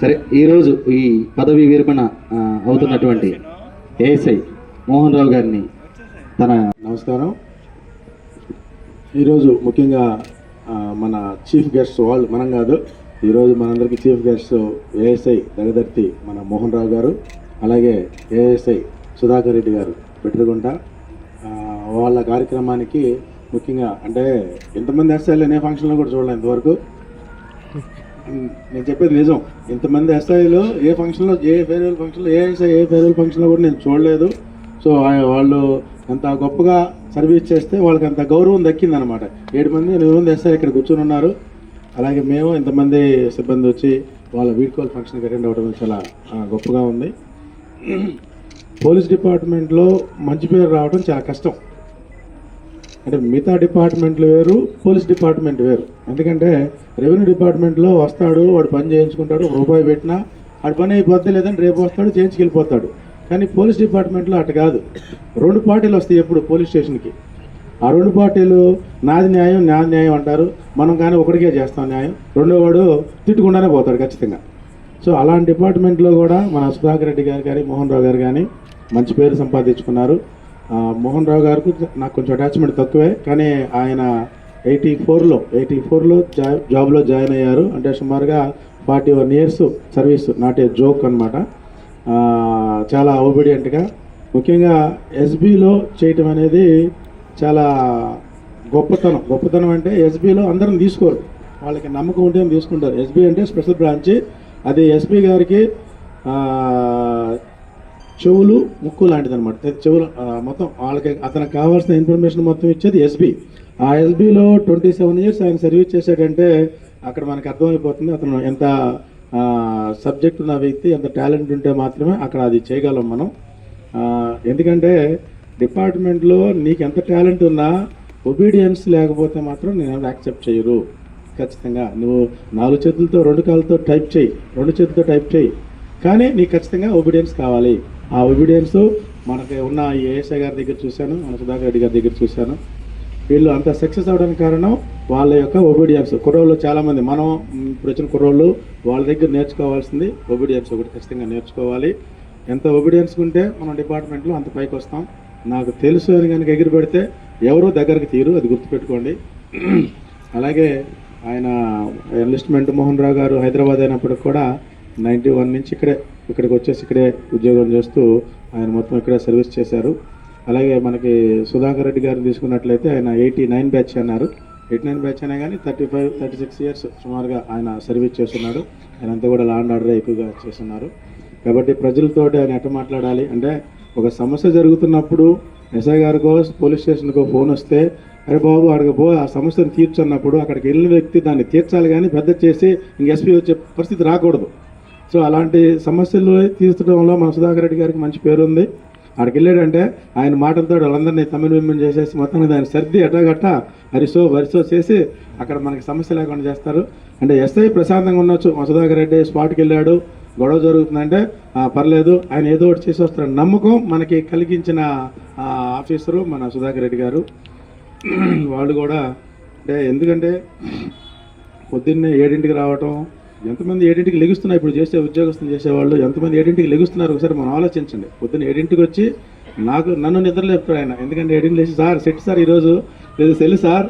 సరే ఈరోజు ఈ పదవి విరమణ అవుతున్నటువంటి ఏఎస్ఐ మోహన్ రావు గారిని తన నమస్కారం. ఈరోజు ముఖ్యంగా మన చీఫ్ గెస్ట్ వాళ్ళు మనం కాదు ఈరోజు మనందరికీ చీఫ్ గెస్ట్ ఏఎస్ఐ దగదర్తి మన మోహన్ రావు గారు అలాగే ఏఎస్ఐ సుధాకర్ రెడ్డి గారు పెట్టుకుంట. వాళ్ళ కార్యక్రమానికి ముఖ్యంగా అంటే ఎంతమంది ఎస్ఐలు అనే ఫంక్షన్లో కూడా చూడలేదు ఇంతవరకు. నేను చెప్పేది నిజం. ఇంతమంది ఎస్ఐలు ఏ ఫంక్షన్లో ఏ ఫేర్వెల్ ఫంక్షన్లో ఏ ఎస్ఐ ఏ ఫేర్వెల్ ఫంక్షన్లో కూడా నేను చూడలేదు. సో వాళ్ళు అంత గొప్పగా సర్వీస్ చేస్తే వాళ్ళకి అంత గౌరవం దక్కిందనమాట. ఏడు మంది ఎనిమిది మంది ఎస్ఐ ఇక్కడ కూర్చొని ఉన్నారు. అలాగే మేము ఇంతమంది సిబ్బంది వచ్చి వాళ్ళ వీడ్కోల్ ఫంక్షన్కి అటెండ్ అవ్వడం చాలా గొప్పగా ఉంది. పోలీస్ డిపార్ట్మెంట్లో మంచి పేరు రావడం చాలా కష్టం. అంటే మిగతా డిపార్ట్మెంట్లు వేరు పోలీస్ డిపార్ట్మెంట్ వేరు. ఎందుకంటే రెవెన్యూ డిపార్ట్మెంట్లో వస్తాడు వాడు పని చేయించుకుంటాడు రూపాయి పెట్టినా వాడు పని అయిపోద్ది లేదంటే రేపు వస్తాడు చేయించుకెళ్ళిపోతాడు. కానీ పోలీస్ డిపార్ట్మెంట్లో అటు కాదు. రెండు పార్టీలు వస్తాయి ఎప్పుడు పోలీస్ స్టేషన్కి. ఆ రెండు పార్టీలు నాది న్యాయం నాది న్యాయం అంటారు. మనం కానీ ఒకటికే చేస్తాం న్యాయం. రెండో వాడు తిట్టుకుండానే పోతాడు ఖచ్చితంగా. సో అలాంటి డిపార్ట్మెంట్లో కూడా మన సుధాకర్ రెడ్డి గారు కానీ మోహన్ రావు గారు కానీ మంచి పేరు సంపాదించుకున్నారు. మోహన్ రావు గారికి నాకు కొంచెం అటాచ్మెంట్ తక్కువే కానీ ఆయన ఎయిటీ ఫోర్లో ఎయిటీ ఫోర్లో జా జాబ్లో జాయిన్ అయ్యారు. అంటే సుమారుగా forty one years service not a joke అనమాట చాలా ఒబీడియంట్గా ముఖ్యంగా ఎస్బీలో చేయటం అనేది చాలా గొప్పతనం. గొప్పతనం అంటే ఎస్బీలో అందరం తీసుకోరు. వాళ్ళకి నమ్మకం ఉంటే తీసుకుంటారు. ఎస్బీ అంటే స్పెషల్ బ్రాంచ్ అది ఎస్బీ గారికి చెవులు ముక్కు లాంటిది అనమాట చెవులు మొత్తం వాళ్ళకి అతనికి కావాల్సిన ఇన్ఫర్మేషన్ మొత్తం ఇచ్చేది ఎస్బీ. ఆ ఎస్బీలో ట్వంటీ సెవెన్ ఇయర్స్ ఆయన సర్వీస్ చేశాడంటే అక్కడ మనకు అర్థమైపోతుంది అతను ఎంత సబ్జెక్ట్ ఉన్న వ్యక్తి ఎంత టాలెంట్ ఉంటే మాత్రమే అక్కడ అది చేయగలం మనం. ఎందుకంటే డిపార్ట్మెంట్లో నీకు ఎంత టాలెంట్ ఉన్నా ఒబీడియన్స్ లేకపోతే మాత్రం నేను యాక్సెప్ట్ చేయరు. ఖచ్చితంగా. నువ్వు నాలుగు చేతులతో రెండు కాళ్ళతో టైప్ చేయి. రెండు చేతులతో టైప్ చేయి. కానీ నీకు ఖచ్చితంగా ఒబీడియన్స్ కావాలి. ఆ ఒబీడియన్స్ మనకి ఉన్న ఏఎస్ఐ గారి దగ్గర చూశాను మన సుధాకర్ రెడ్డి గారి దగ్గర చూశాను. వీళ్ళు అంత సక్సెస్ అవడానికి కారణం వాళ్ళ యొక్క ఒబీడియన్స్ కుర్రోళ్ళు చాలామంది మనం ఇప్పుడు వచ్చిన కుర్రోళ్ళు వాళ్ళ దగ్గర నేర్చుకోవాల్సింది ఒబీడియన్స్ ఒకటి ఖచ్చితంగా నేర్చుకోవాలి. ఎంత ఒబీడియన్స్ ఉంటే మనం డిపార్ట్మెంట్లో అంత పైకి వస్తాం. నాకు తెలుసు అని కనుక ఎగిరి పెడితే ఎవరో దగ్గరికి తీరు అది గుర్తుపెట్టుకోండి. అలాగే ఆయన ఎన్లిస్ట్మెంట్ మోహన్ రావు గారు హైదరాబాద్ అయినప్పటికి కూడా నైంటీ వన్ నుంచి ఇక్కడే ఇక్కడికి వచ్చేసి ఇక్కడే ఉద్యోగం చేస్తూ ఆయన మొత్తం ఇక్కడే సర్వీస్ చేశారు. అలాగే మనకి సుధాకర్ రెడ్డి గారిని తీసుకున్నట్లయితే ఆయన ఎయిటీ నైన్ బ్యాచ్ అన్నారు. ఎయిటీ నైన్ బ్యాచ్ అయినా కానీ thirty five thirty six years సుమారుగా ఆయన సర్వీస్ చేస్తున్నాడు. ఆయన అంతా కూడా లాండ్ ఆర్డర్ ఎక్కువగా చేస్తున్నారు. కాబట్టి ప్రజలతోటి ఆయన ఎట్ట మాట్లాడాలి అంటే ఒక సమస్య జరుగుతున్నప్పుడు ఎస్ఐ గారికో పోలీస్ స్టేషన్కో ఫోన్ వస్తే అరే బాబు అడగబో పో ఆ సమస్యను తీర్చన్నప్పుడు అక్కడికి వెళ్ళిన వ్యక్తి దాన్ని తీర్చాలి కానీ పెద్ద చేసి ఇంక ఎస్పీ వచ్చే పరిస్థితి రాకూడదు. సో అలాంటి సమస్యలు తీర్చడంలో మన సుధాకర్ రెడ్డి గారికి మంచి పేరు ఉంది అక్కడికి వెళ్ళాడంటే ఆయన మాటలతో వాళ్ళందరినీ తమిళ విమ్మని చేసేసి మొత్తానికి దాన్ని సర్ది ఎట్టగట్ట అరిసో వరిసో చేసి అక్కడ మనకి సమస్య లేకుండా చేస్తారు. అంటే ఎస్ఐ ప్రశాంతంగా ఉండొచ్చు. మా సుధాకర్ రెడ్డి స్పాట్కి వెళ్ళాడు. గొడవ జరుగుతుందంటే పర్లేదు. ఆయన ఏదో ఒకటి చేసి వస్తాడు నమ్మకం మనకి కలిగించిన ఆఫీసరు మన సుధాకర్ రెడ్డి గారు. వాళ్ళు కూడా అంటే ఎందుకంటే పొద్దున్నే ఏడింటికి రావటం ఎంతమంది ఏడింటికి లెగుస్తున్నారు ఇప్పుడు చేసే ఉద్యోగస్తులు చేసేవాళ్ళు ఎంతమంది ఏడింటికి లెగుస్తున్నారు? ఒకసారి మనం ఆలోచించండి. పొద్దున్న ఏడింటికి వచ్చి నాకు నన్ను నిద్ర లేపుతాడు ఆయన. ఎందుకంటే ఏడింటికి లేచి సార్ సెట్ సార్ ఈరోజు లేదు సెల్ సార్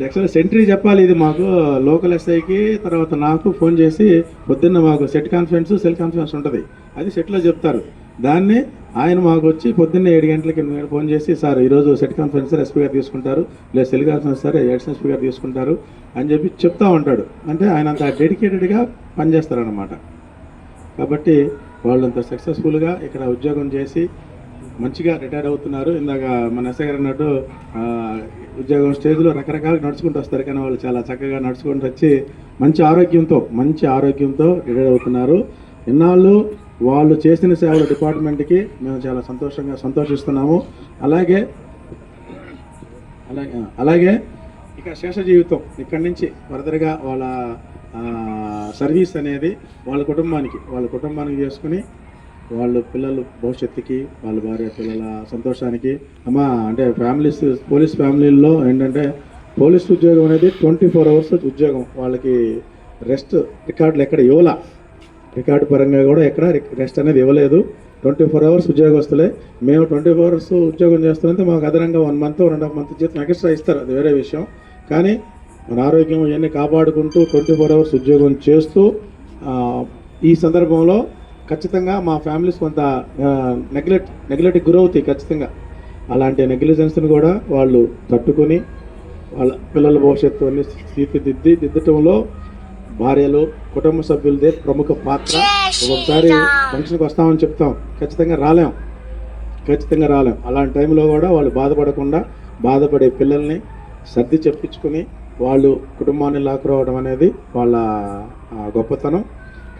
యాక్చువల్గా సెంట్రీ చెప్పాలి ఇది మాకు లోకల్ ఎస్ఐకి తర్వాత నాకు ఫోన్ చేసి పొద్దున్న మాకు సెట్ కాన్ఫరెన్స్ సెల్ కాన్ఫరెన్స్ ఉంటుంది. అది సెట్లో చెప్తారు. దాన్ని ఆయన మాకు వచ్చి పొద్దున్న ఏడు గంటలకి ఎనిమిది గంటలకు ఫోన్ చేసి సార్ ఈరోజు సెట్ కాన్ఫరెన్స్ సార్ ఎస్పీ గారు తీసుకుంటారు లేదా cell conference sir additional SP గారు తీసుకుంటారు అని చెప్పి చెప్తా ఉంటాడు. అంటే ఆయన అంత డెడికేటెడ్గా పనిచేస్తారనమాట కాబట్టి వాళ్ళంత సక్సెస్ఫుల్గా ఇక్కడ ఉద్యోగం చేసి మంచిగా రిటైర్ అవుతున్నారు. ఇందాక మన ఎస్ఐ గారు అన్నట్టు ఉద్యోగం స్టేజ్లో రకరకాలు నడుచుకుంటూ వస్తారు. కానీ వాళ్ళు చాలా చక్కగా నడుచుకుంటూ వచ్చి మంచి ఆరోగ్యంతో మంచి ఆరోగ్యంతో రిటైర్ అవుతున్నారు. ఇన్నాళ్ళు వాళ్ళు చేసిన సేవల డిపార్ట్మెంట్కి మేము చాలా సంతోషంగా సంతోషిస్తున్నాము. అలాగే అలాగే అలాగే ఇక శేష జీవితం ఇక్కడి నుంచి ఫర్దర్గా వాళ్ళ సర్వీస్ అనేది వాళ్ళ కుటుంబానికి వాళ్ళ కుటుంబానికి చేసుకుని వాళ్ళ పిల్లల భవిష్యత్తుకి వాళ్ళ భార్య పిల్లల సంతోషానికి. అమ్మ అంటే ఫ్యామిలీస్ పోలీస్ ఫ్యామిలీల్లో ఏంటంటే పోలీస్ ఉద్యోగం అనేది ట్వంటీ ఫోర్ అవర్స్ ఉద్యోగం. వాళ్ళకి రెస్ట్ రికార్డులు ఎక్కడ ఇవ్వాల. రికార్డు పరంగా కూడా ఎక్కడ రెస్ట్ అనేది ఇవ్వలేదు. ట్వంటీ ఫోర్ అవర్స్ ఉద్యోగస్తులే. మేము ట్వంటీ ఫోర్ అవర్స్ ఉద్యోగం చేస్తుంటే మాకు అదనంగా వన్ మంత్ రెండు హాఫ్ మంత్ జీతం ఎక్స్ట్రా ఇస్తారు. అది వేరే విషయం. కానీ మన ఆరోగ్యం ఇవన్నీ కాపాడుకుంటూ ట్వంటీ ఫోర్ అవర్స్ ఉద్యోగం చేస్తూ ఈ సందర్భంలో ఖచ్చితంగా మా ఫ్యామిలీస్ కొంత నెగ్లెక్ట్ నెగ్లెక్ట్కి గురవుతాయి ఖచ్చితంగా. అలాంటి నెగ్లిజెన్స్ని కూడా వాళ్ళు తట్టుకొని వాళ్ళ పిల్లల భవిష్యత్తు అన్ని తీర్చిదిద్ది దిద్దటంలో భార్యలు కుటుంబ సభ్యులదే ప్రముఖ పాత్ర. ఒక్కొక్కసారి ఫంక్షన్కి వస్తామని చెప్తాం. ఖచ్చితంగా రాలేం. ఖచ్చితంగా రాలేం. అలాంటి టైంలో కూడా వాళ్ళు బాధపడకుండా బాధపడే పిల్లల్ని సర్ది చెప్పించుకుని వాళ్ళు కుటుంబాన్ని లాక్కురావడం అనేది వాళ్ళ గొప్పతనం.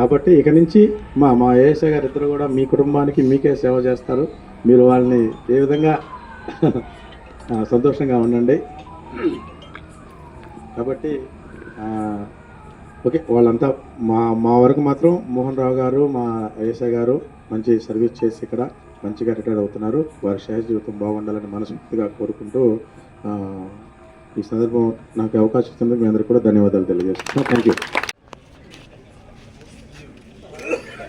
కాబట్టి ఇక నుంచి మా మా ఏఎస్ఐ గారు ఇద్దరు కూడా మీ కుటుంబానికి మీకే సేవ చేస్తారు. మీరు వాళ్ళని ఏ విధంగా సంతోషంగా ఉండండి. కాబట్టి ఓకే వాళ్ళంతా మా మా వరకు మాత్రం మోహన్ రావు గారు మా ఏఎస్ఐ గారు మంచి సర్వీస్ చేసి ఇక్కడ మంచిగా రిటైర్ అవుతున్నారు. వారి శేష జీవితం బాగుండాలని మనస్ఫూర్తిగా కోరుకుంటూ ఈ సందర్భం నాకు అవకాశం ఇచ్చినందుకు మీ అందరికీ కూడా ధన్యవాదాలు తెలియజేస్తున్నాను. థ్యాంక్ యూ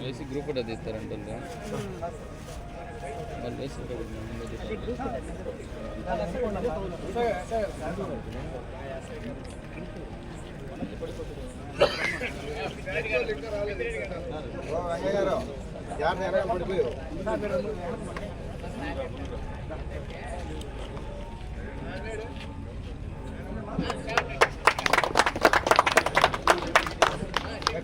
వేసి గ్రూప్ కూడా తీస్తారంటుందా వాళ్ళు వేసి ఒకటి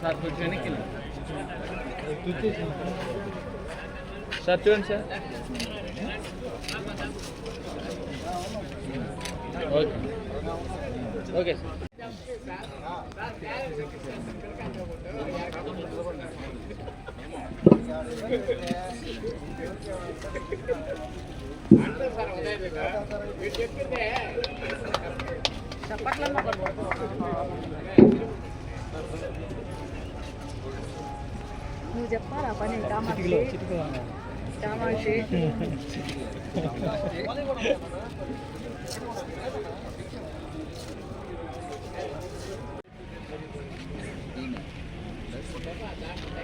సార్ కొంచెం వెనక్కి రండి. సార్ చూడండి సార్ ఓకే ఓకే సార్ నువ్వు చెప్పాలా పని కామాక్షి కామాక్షి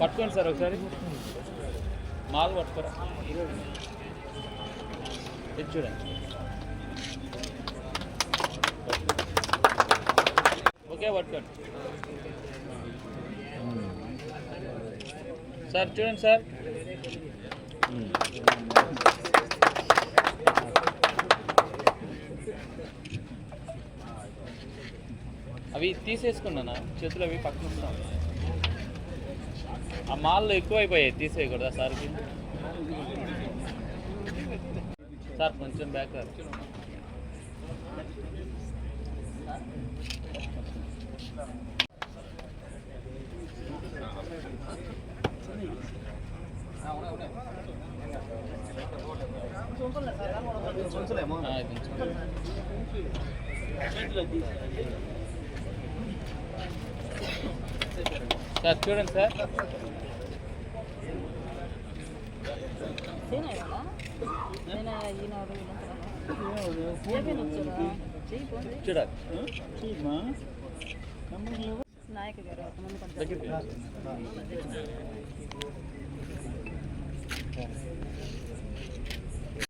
పట్టుకోండి సార్ ఒకసారి. మాల్ పట్టుకోరా. ఇది చూడండి. ఓకే పట్టుకోండి. సార్ చూడండి సార్. అవి తీసేసుకున్నానా? చేతులు అవి పక్కన ఉంచుతాం. ఆ మాల్లో ఎక్కువైపోయాయి తీసేయకూడదా సార్కి? సార్ కొంచెం బ్యాక్ రా. ఆ, ఇది ఉంచు. సార్ చూడండి సార్ సేనా ఇవాళ? సేనా ఈనాడు వీళ్ళంతా ఏమేమి వచ్చారా? చెయ్యి పోండి. చూడాలి. నాయక్ గారు దగ్గరికి